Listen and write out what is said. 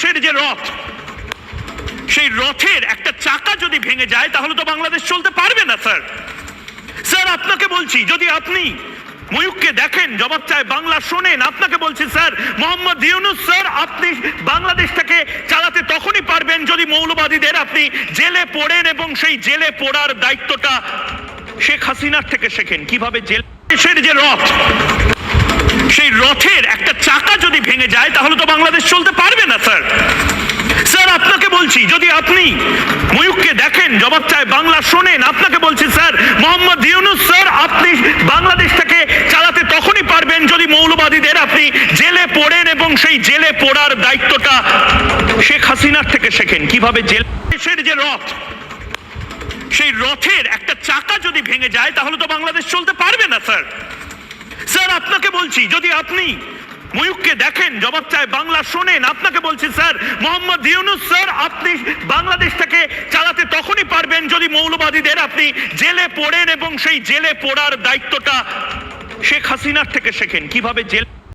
বাংলাদেশের যে রথ, সেই রথের একটা চাকা যদি ভেঙে যায়, তাহলে তো বাংলাদেশ চলতে পারবে না, স্যার। স্যার, আপনাকে বলছি, যদি আপনি ময়ূককে দেখেন, জবাব চায় বাংলা, শোনেন, আপনাকে বলছি, স্যার, মোহাম্মদ ইউনুস, স্যার, আপনি বাংলাদেশটাকে চালাতে তখনই পারবেন যদি মৌলবাদীদের আপনি জেলে পড়েন এবং সেই জেলে পড়ার দায়িত্বটা শেখ হাসিনার থেকে শেখেন। কীভাবে জেল দেশের যে রথ, সেই রথের একটা চাকা যদি ভেঙে যায়, তাহলে তো বাংলাদেশ চলতে পারবে না স্যার স্যার আপনাকে বলছি, যদি আপনি ময়ূককে দেখেন, জবাব চায় বাংলা, শোনেন, আপনাকে বলছি, স্যার, মোহাম্মদ ইউনুস, স্যার, আপনি বাংলাদেশটাকে চালাতে তখনই পারবেন যদি মৌলবাদীদের আপনি জেলে পড়েন এবং সেই জেলে পড়ার দায়িত্বটা শেখ হাসিনার থেকে শেখেন। কীভাবে জেল দেশের যে রথ, সেই রথের একটা চাকা যদি ভেঙে যায়, তাহলে তো বাংলাদেশ চলতে পারবে না, স্যার। স্যার, আপনাকে বলছি, যদি আপনি ময়ূককে দেখেন, জবাব চায় বাংলা, শোনেন, আপনাকে বলছি, স্যার, মোহাম্মদ ইউনুস, স্যার, আপনি বাংলাদেশটাকে চালাতে তখনই পারবেন যদি মৌলবাদীদের আপনি জেলে পড়েন এবং সেই জেলে পড়ার দায়িত্বটা শেখ হাসিনার থেকে শেখেন। কীভাবে জেল